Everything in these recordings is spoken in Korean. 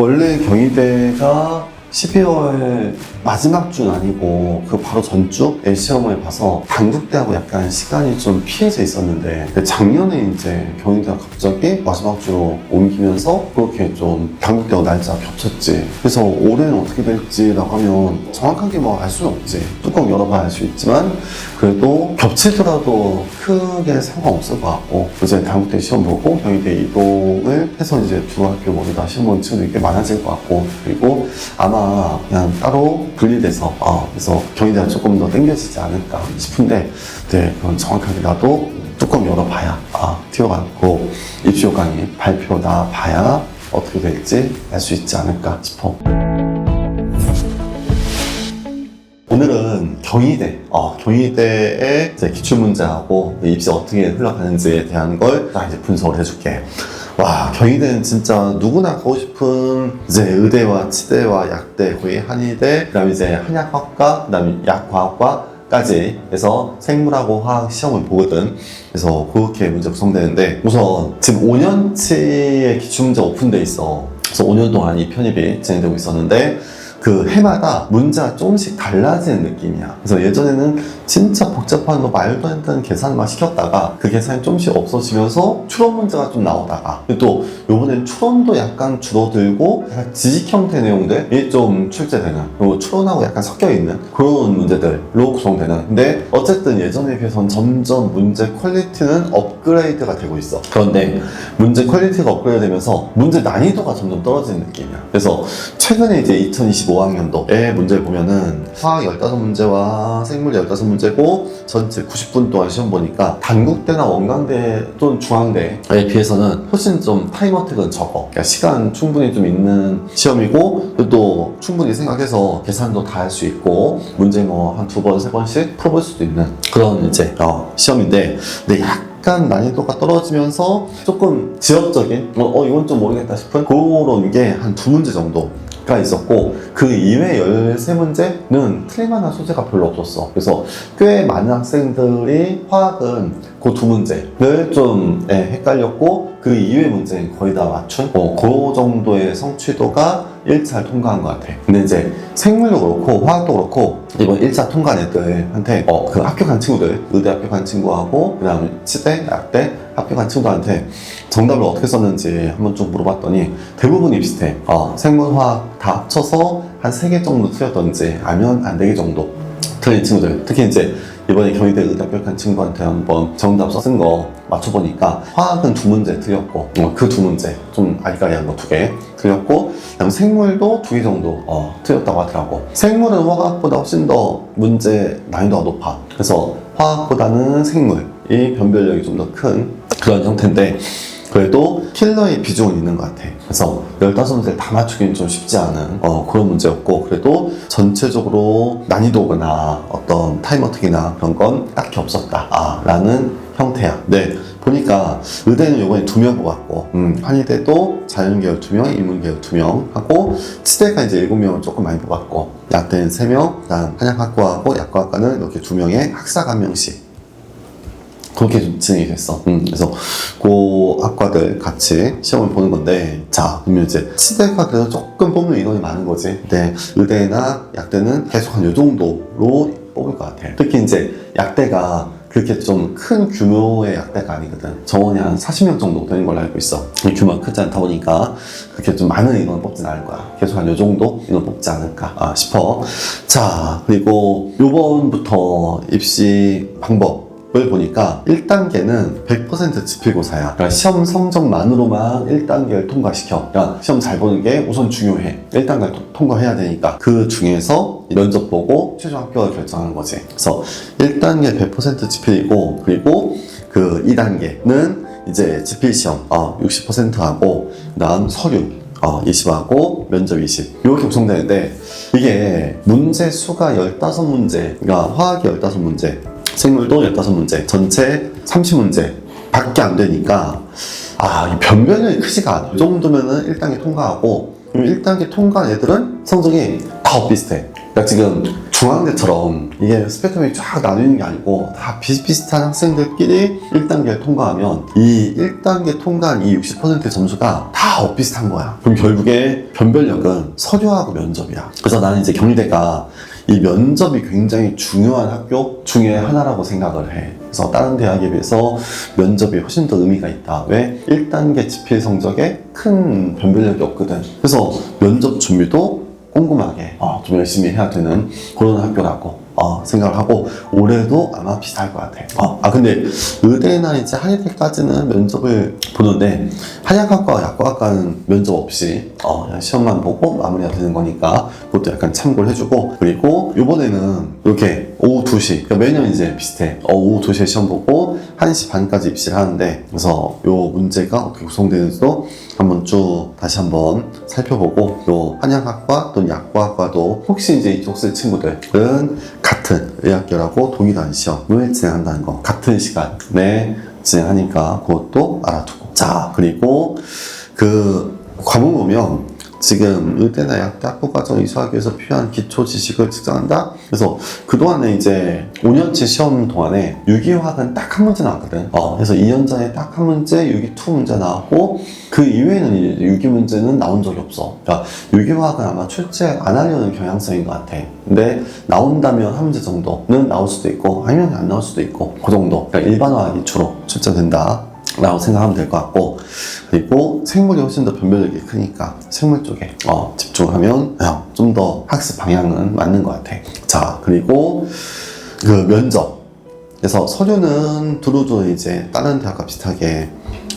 원래 경희대가 12월 마지막 주는 아니고 그 바로 전주에 시험을 봐서 단국대하고 약간 시간이 좀 피해져 있었는데 작년에 이제 경희대가 갑자기 마지막 주로 옮기면서 그렇게 좀 단국대하고 날짜가 겹쳤지. 그래서 올해는 어떻게 될지라고 하면 정확하게 뭐 알 수는 없지. 뚜껑 열어봐야 알 수 있지만 그래도 겹치더라도 크게 상관없을 것 같고 이제 단국대 시험 보고 경희대 이동을 해서 이제 두 학교 모두 다 시험 보는 친구들이 꽤 많아질 것 같고 그리고 아마 그냥 따로 분리돼서 어, 그래서 경희대가 조금 더 땡겨지지 않을까 싶은데 네 그건 정확하게 나도 뚜껑 열어봐야 아 튀어가고 입시 요강이 발표 나 봐야 어떻게 될지 알 수 있지 않을까 싶어. 오늘은 경희대, 어, 경희대의 기출문제하고 입시 어떻게 흘러가는지에 대한 걸나 이제 분석을 해줄게. 와, 경희대는 진짜 누구나 가고 싶은 이제 의대와 치대와 약대, 거의 한의대, 그 다음에 이제 한약학과, 그 다음에 약과학과, 까지 해서 생물하고 화학 시험을 보거든. 그래서 그렇게 문제 구성되는데 우선 지금 5년치의 기출문제 오픈돼 있어. 그래서 5년 동안 이 편입이 진행되고 있었는데 그 해마다 문제가 조금씩 달라지는 느낌이야. 그래서 예전에는 진짜 복잡한 거 말도 안 되는 계산만 시켰다가 그 계산이 조금씩 없어지면서 추론 문제가 좀 나오다가 또 요번엔 추론도 약간 줄어들고 약간 지식 형태 내용들이 좀 출제되는 그리고 추론하고 약간 섞여 있는 그런 문제들로 구성되는 근데 어쨌든 예전에 비해서는 점점 문제 퀄리티는 업그레이드가 되고 있어. 그런데 문제 퀄리티가 업그레이드 되면서 문제 난이도가 점점 떨어지는 느낌이야. 그래서 최근에 이제 2025 학년도의 문제를 보면은 화학 15문제와 생물 15문제고 전체 90분 동안 시험 보니까 단국대나 원광대 또는 중앙대에 비해서는 훨씬 좀 타임 어택은 적어. 그러니까 시간 충분히 좀 있는 시험이고 또 충분히 생각해서 계산도 다 할 수 있고 문제 뭐 한 두 번, 세 번씩 풀어볼 수도 있는 그런 이제 어, 시험인데 근데 약간 난이도가 떨어지면서 조금 지역적인 어, 어, 이건 좀 모르겠다 싶은 그런 게 한 두 문제 정도 가 있었고 그 이외 13문제는 틀릴만한 소재가 별로 없었어. 그래서 꽤 많은 학생들이 화학은 그 두 문제를 좀 예, 헷갈렸고 그 이외 문제는 거의 다 맞춘? 어, 그 정도의 성취도가 1차를 통과한 것 같아. 근데 이제 생물도 그렇고 화학도 그렇고 이번 1차 통과한 애들한테 어, 그간 친구들 의대 간 친구하고 그 다음에 치대, 약대 간 친구들한테 정답을 어떻게 썼는지 한번 좀 물어봤더니 대부분이 비슷해. 어, 생물, 화학 다 합쳐서 한 3개 정도 틀렸던지 아니면 한 4개 정도 틀린 친구들. 특히 이제 이번에 경희대 의대 합격한 친구한테 한번 정답 쓴 거 맞춰보니까 화학은 두 문제 틀렸고 그두 문제 좀 아리까리한 거 두 개 틀렸고 그다음 생물도 두 개 정도 어, 틀렸다고 하더라고. 생물은 화학보다 훨씬 더 문제 난이도가 높아. 그래서 화학보다는 생물이 변별력이 좀 더 큰 그런 형태인데 그래도 킬러의 비중은 있는 것 같아. 그래서 15문제를 다 맞추기는 좀 쉽지 않은 어, 그런 문제였고, 그래도 전체적으로 난이도거나 어떤 타임어택이나 그런 건 딱히 없었다. 아, 라는 형태야. 네. 보니까 의대는 이번에 두 명 뽑았고, 음, 한의대도 자연계열 두 명, 인문계열 두 명 하고, 치대가 이제 일곱 명을 조금 많이 뽑았고, 약대는 세 명, 그다음 한약학과하고 약과학과는 이렇게 두 명의 학사가 한 명씩 그렇게 좀 진행이 됐어. 음, 그래서 그 학과들 같이 시험을 보는 건데, 자, 그러면 이제 치대가 그래도 조금 뽑는 인원이 많은 거지. 근데 의대나 약대는 계속 한 요 정도로 뽑을 것 같아. 특히 이제 약대가 그렇게 좀 큰 규모의 약대가 아니거든. 정원이 한 40명 정도 되는 걸로 알고 있어. 이 규모가 크지 않다 보니까 그렇게 좀 많은 인원을 뽑진 않을 거야. 계속 한 요 정도 인원 뽑지 않을까 아, 싶어. 자, 그리고 요번부터 입시 방법 을 보니까 1단계는 100% 지필고사야. 그러니까 시험 성적만으로만 1단계를 통과시켜. 그러니까 시험 잘 보는 게 우선 중요해. 1단계를 통- 통과해야 되니까. 그 중에서 면접 보고 최종 합격을 결정하는 거지. 그래서 1단계 100% 지필이고, 그리고 그 2단계는 이제 지필 시험 어, 60%하고, 그 다음 서류 어, 20하고 면접 20 이렇게 구성되는데 이게 문제 수가 15문제 그러니까 화학이 15문제 생물도 15문제 전체 30문제 밖에 안 되니까 아, 이 변별력이 크지가 않아 이 정도면은 1단계 통과하고 그럼 1단계 통과한 애들은 성적이 다다 엇비슷해. 그러니까 지금 중앙대처럼 이게 스펙트럼이 쫙 나뉘는 게 아니고 다 비슷비슷한 학생들끼리 1단계를 통과하면 이 1단계 통과한 이 60% 점수가 다 엇비슷한 거야. 그럼 결국에 변별력은 서류하고 면접이야. 그래서 나는 이제 경희대가 이 면접이 굉장히 중요한 학교 중에 하나라고 생각을 해. 그래서 다른 대학에 비해서 면접이 훨씬 더 의미가 있다. 왜? 1단계 지필 성적에 큰 변별력이 없거든. 그래서 면접 준비도 꼼꼼하게 어, 좀 열심히 해야 되는 그런 학교라고 어, 생각을 하고 올해도 아마 비슷할 것 같아. 어, 아 근데 의대나 이제 한의대까지는 면접을 보는데 한약학과, 약과학과는 면접 없이 어, 그냥 시험만 보고 마무리가 되는 거니까 그것도 약간 참고를 해주고 그리고 이번에는 이렇게 오후 2시 그러니까 매년 이제 비슷해. 어, 오후 2시에 시험 보고 1시 반까지 입시를 하는데 그래서 요 문제가 어떻게 구성되는지도 한번 쭉 다시 한번 살펴보고 또 한양학과 또는 약과학과도 혹시 이제 이쪽 쓸 친구들은 같은 의학결하고 동일한 시험을 진행한다는 거 같은 시간에 진행하니까 그것도 알아두고. 자 그리고 그 과목 보면 지금 의대나 약대 학부 과정 이수하기 위해서 필요한 기초 지식을 측정한다. 그래서 그동안에 이제 5년치 시험 동안에 유기화학은 딱한 문제 나왔거든. 어, 그래서 2년 전에 딱 한 문제 유기 2 문제 나왔고 그 이외에는 이제 유기 문제는 나온 적이 없어. 그러니까 유기화학은 아마 출제 안 하려는 경향성인 것 같아. 근데 나온다면 한 문제 정도는 나올 수도 있고 아니면 안 나올 수도 있고 그 정도. 그러니까 일반화학이 주로 출제된다. 라고 생각하면 될 것 같고 그리고 생물이 훨씬 더 변별력이 크니까 생물 쪽에 어, 집중하면 좀 더 학습 방향은 맞는 것 같아. 자 그리고 그 면접 그래서 서류는 두루두 이제 다른 대학과 비슷하게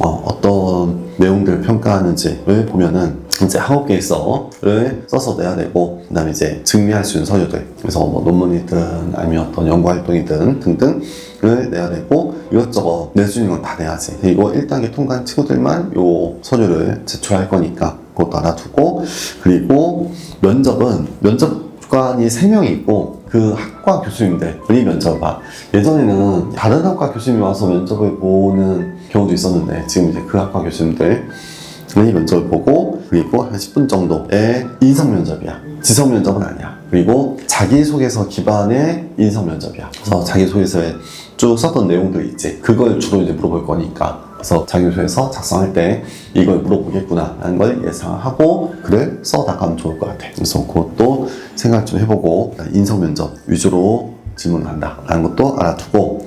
어, 어떤 내용들을 평가하는지를 보면은 이제 학업 계획서를 써서 내야 되고 그 다음에 이제 증명할 수 있는 서류들 그래서 뭐 논문이든 아니면 어떤 연구 활동이든 등등 을 내야 되고 이것저것 낼수 있는 건다 내야지 그리고 1단계 통과한 친구들만 요 서류를 제출할 거니까 그것도 알아두고 그리고 면접은 면접관이 3명이 있고 그 학과 교수님들이 면접을 봐. 예전에는 다른 학과 교수님이 와서 면접을 보는 경우도 있었는데 지금 이제 그 학과 교수님들 이 면접을 보고 그리고 한 10분 정도의 인성 면접이야. 지성 면접은 아니야. 그리고 자기소개서 기반의 인성 면접이야. 그래서 자기소개서에 쭉 썼던 내용들 있지. 그걸 주로 이제 물어볼 거니까. 그래서 자기소개서 작성할 때 이걸 물어보겠구나 라는 걸 예상하고 글을 써나가면 좋을 것 같아. 그래서 그것도 생각 좀 해보고 인성 면접 위주로 질문한다 라는 것도 알아두고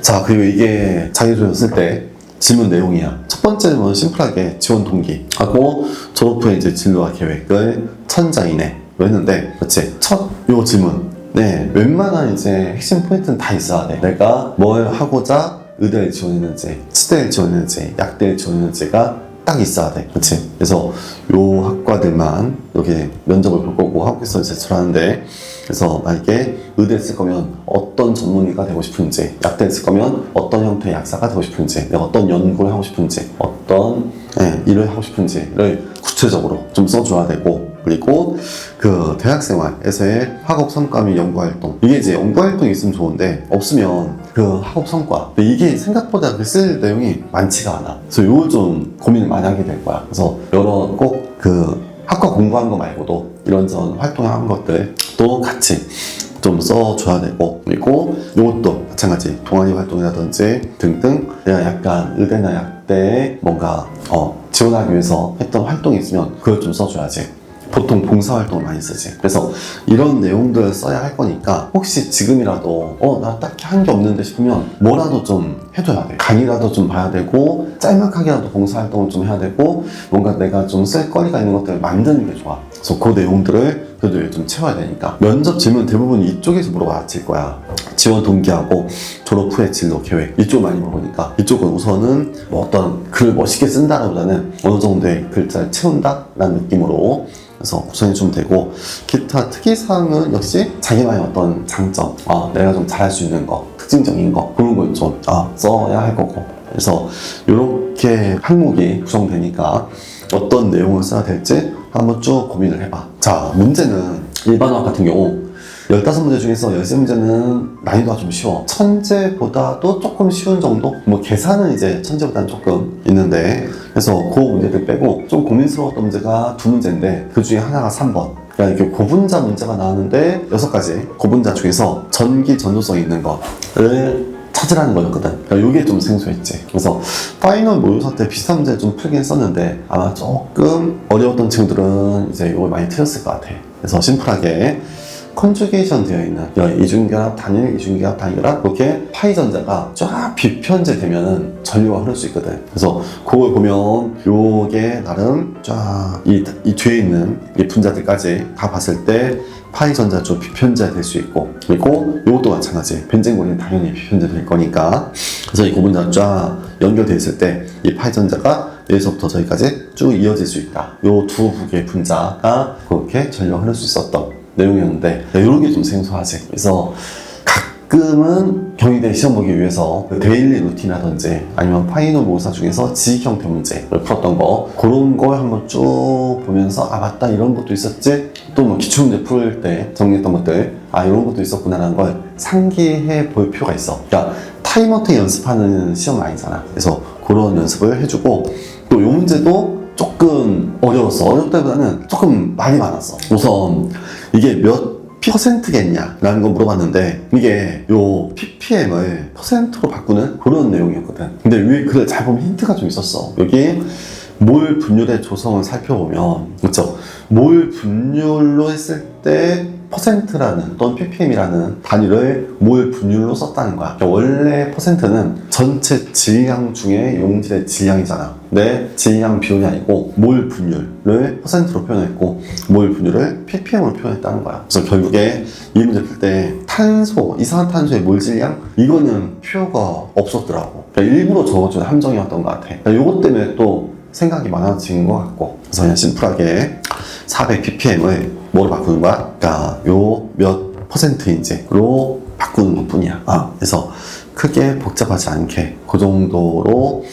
자 그리고 이게 자기소개서 쓸때 질문 내용이야. 첫 번째는 심플하게 지원 동기 하고 졸업 후에 이제 진로와 계획을 천자 이내로 했는데 그렇지 첫 요 질문 네 웬만한 이제 핵심 포인트는 다 있어야 돼. 내가 뭘 하고자 의대에 지원했는지 치대에 지원했는지 약대에 지원했는지가 딱 있어야 돼. 그렇지? 그래서 요 학과들만 이렇게 면접을 볼 거고 학교에서 제출하는데 그래서 만약에 의대에 쓸 거면 어떤 전문의가 되고 싶은지 약대에 쓸 거면 어떤 형태의 약사가 되고 싶은지 내가 어떤 연구를 하고 싶은지 어떤 예, 일을 하고 싶은지를 구체적으로 좀 써줘야 되고 그리고 그 대학생활에서의 학업 성과 및 연구 활동. 이게 이제 연구 활동이 있으면 좋은데 없으면 그 학업 성과. 근데 이게 생각보다 그 쓸 내용이 많지가 않아. 그래서 요걸 좀 고민을 많이 하게 될 거야. 그래서 여러 꼭그 학과 공부한 거 말고도 이런저런 활동한 것들도 같이 좀 써줘야 되고 그리고 이것도 마찬가지 동아리 활동이라든지 등등 내가 약간 의대나 약대에 뭔가 어, 지원하기 위해서 했던 활동이 있으면 그걸 좀 써줘야지 보통 봉사활동을 많이 쓰지. 그래서 이런 내용들을 써야 할 거니까 혹시 지금이라도 어 나 딱히 한 게 없는데 싶으면 뭐라도 좀 해줘야 돼. 강의라도 좀 봐야 되고 짤막하게라도 봉사활동을 좀 해야 되고 뭔가 내가 좀 쓸 거리가 있는 것들을 만드는 게 좋아. 그래서 그 내용들을 그래도 좀 채워야 되니까. 면접 질문 대부분 이쪽에서 물어봤을 거야. 지원 동기하고 졸업 후의 진로 계획. 이쪽 많이 물어보니까 이쪽은 우선은 뭐 어떤 글을 멋있게 쓴다라보다는 어느 정도의 글자를 채운다 라는 느낌으로 그래서 구성해 주면 되고 기타 특이사항은 역시 자기만의 어떤 장점 아, 내가 좀 잘할 수 있는 거 특징적인 거 그런 걸좀 아, 써야 할 거고. 그래서 이렇게 항목이 구성되니까 어떤 내용을 써야 될지 한번 쭉 고민을 해봐. 자 문제는 일반화 같은 경우 15문제 중에서 13문제는 난이도가 좀 쉬워. 천재보다도 조금 쉬운 정도? 뭐 계산은 이제 천재보다는 조금 있는데 그래서 그 문제들 빼고 좀 고민스러웠던 문제가 두 문제인데 그 중에 하나가 3번. 그러니까 이렇게 고분자 문제가 나왔는데 여섯 가지 고분자 중에서 전기 전도성 있는 거를 찾으라는 거였거든. 그러니까 이게 좀 생소했지. 그래서 파이널 모의고사 때 비슷한 문제 좀 풀긴 썼는데 아마 조금 어려웠던 친구들은 이제 이걸 많이 틀렸을 것 같아. 그래서 심플하게 컨주게이션 되어 있는 이런 이중결합, 단일 이중결합, 단결합 이렇게 파이 전자가 쫙 비편제 되면은 전류가 흐를 수 있거든. 그래서 그걸 보면 요게 나름 쫙이 이 뒤에 있는 이 분자들까지 다 봤을 때 파이 전자 쪽 비편제 될수 있고 그리고 요것도 마찬가지 벤젠고리는 당연히 비편제 될 거니까 그래서 이 고분자 쫙 연결돼 있을 때 이 파이 전자가 여기서부터 저기까지 쭉 이어질 수 있다. 요두 개의 분자가 그렇게 전류가 흐를 수 있었던 내용이었는데 이런 게 좀 생소하지. 그래서 가끔은 경희대 시험 보기 위해서 그 데일리 루틴이라든지 아니면 파이널 모의사 중에서 지식 형태 문제를 풀었던 거 그런 걸 한번 쭉 보면서 아 맞다 이런 것도 있었지? 또 뭐 기출문제 풀 때 정리했던 것들 아 이런 것도 있었구나라는 걸 상기해 볼 필요가 있어. 그러니까 타임어택 연습하는 시험 아니잖아. 그래서 그런 연습을 해주고 또 이 문제도 조금 어려웠어. 어렵다기보다는 조금 많이 많았어. 우선 이게 몇 퍼센트겠냐라는 거 물어봤는데 이게 요 ppm을 퍼센트로 바꾸는 그런 내용이었거든. 근데 위에 글을 잘 보면 힌트가 좀 있었어. 여기 몰 분율의 조성을 살펴보면 그렇죠. 몰 분율로 했을 때 퍼센트라는 또는 ppm이라는 단위를 몰 분율로 썼다는 거야. 그러니까 원래 퍼센트는 전체 질량 중에 용질의 질량이잖아. 근데 질량 비율이 아니고 몰 분율을 퍼센트로 표현했고 몰 분율을 ppm으로 표현했다는 거야. 그래서 결국에 이 문제 풀 때 탄소, 이산화탄소의 몰 질량 이거는 표가 없었더라고. 그러니까 일부러 적어준 함정이었던 것 같아. 그러니까 이것 때문에 또 생각이 많아진 것 같고 그래서 그냥 심플하게 400ppm을 뭐로 바꾸는 거야? 그러니까 요몇 퍼센트인지로 바꾸는 것 뿐이야. 아, 그래서 크게 복잡하지 않게 그 정도로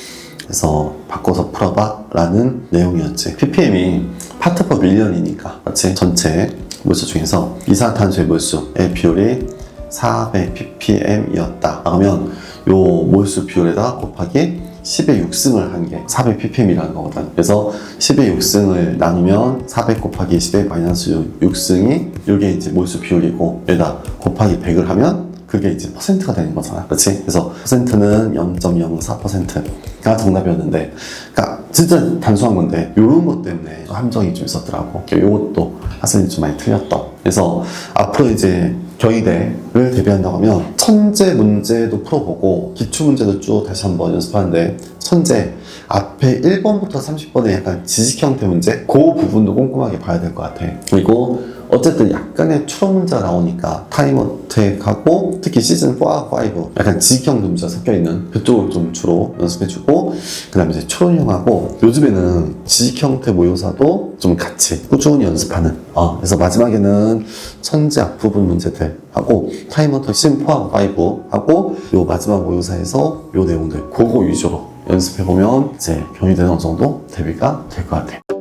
해서 바꿔서 풀어봐 라는 내용이었지. ppm이 파트 퍼 밀리언이니까 그렇지? 전체 몰수 중에서 이산화탄소의 몰수의 비율이 400ppm이었다. 그러면 요 몰수 비율에다 곱하기 10의 6승을 한 게 400ppm이라는 거거든. 그래서 10의 6승을 나누면 400 곱하기 10의 마이너스 6승이 이게 이제 몰수 비율이고 여기다 곱하기 100을 하면 그게 이제 퍼센트가 되는 거잖아. 그렇지? 그래서 퍼센트는 0.04%가 정답이었는데 그러니까 진짜 단순한 건데 이런 것 때문에 함정이 좀 있었더라고. 이것도 학생이 좀 많이 틀렸던. 그래서 앞으로 이제 경희대를 대비한다고 하면 천재 문제도 풀어보고 기출 문제도 쭉 다시 한번 연습하는데 천재 앞에 1번부터 30번의 약간 지식 형태 문제 그 부분도 꼼꼼하게 봐야 될 것 같아. 그리고 어쨌든 약간의 추론 문제가 나오니까 타임어택하고 특히 시즌 4, 5 약간 지식형 문제가 섞여있는 그쪽을 좀 주로 연습해주고 그 다음에 이제 추론형하고 요즘에는 지식 형태 모의고사도 좀 같이 꾸준히 연습하는 어, 그래서 마지막에는 천재 앞부분 문제들 하고 타임어택 시즌 4, 5 하고 요 마지막 모의고사에서 요 내용들 그거 위주로 연습해보면 이제 경희대는 어느 정도 대비가 될 것 같아